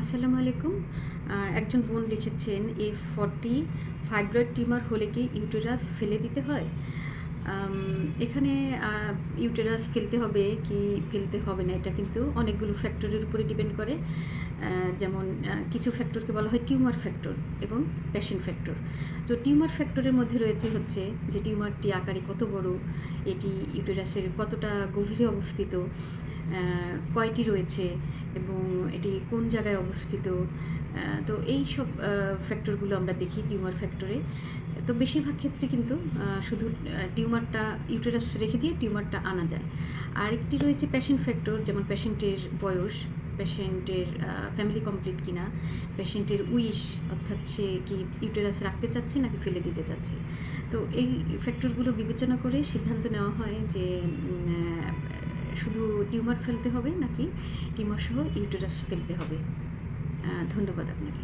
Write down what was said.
আসসালামু আলাইকুম। একজন বোন লিখেছেন, এস ফর্টি ফাইব্রয়েড টিউমার হলে কি ইউটেরাস ফেলে দিতে হয়? এখানে ইউটেরাস ফেলতে হবে কি ফেলতে হবে না, এটা কিন্তু অনেকগুলো ফ্যাক্টরের উপরে ডিপেন্ড করে। যেমন কিছু ফ্যাক্টরকে বলা হয় টিউমার ফ্যাক্টর এবং প্যাশন ফ্যাক্টর। তো টিউমার ফ্যাক্টরের মধ্যে রয়েছে হচ্ছে যে টিউমারটি আকারে কত বড়, এটি ইউটেরাসের কতটা গভীরে অবস্থিত কয়টি রয়েছে এবং এটি কোন জায়গায় অবস্থিত? তো এই সব ফ্যাক্টরগুলো আমরা দেখি টিউমার ফ্যাক্টরে তো বেশিরভাগ ক্ষেত্রে কিন্তু শুধু টিউমারটা ইউটেরাস রেখে দিয়ে টিউমারটা আনা যায়। আরেকটি রয়েছে প্যাশেন্ট ফ্যাক্টর যেমন প্যাশেন্টের বয়স পেশেন্টের ফ্যামিলি কমপ্লিট কিনা পেশেন্টের উইশ অর্থাৎ সে কি ইউটেরাস রাখতে চাচ্ছে নাকি ফেলে দিতে চাচ্ছে। তো এই ফ্যাক্টরগুলো বিবেচনা করে সিদ্ধান্ত নেওয়া হয় যে শুধু টিউমার ফেলতে হবে নাকি টিউমার সহ ইউটেরাস ফেলতে হবে? ধন্যবাদ আপনাকে।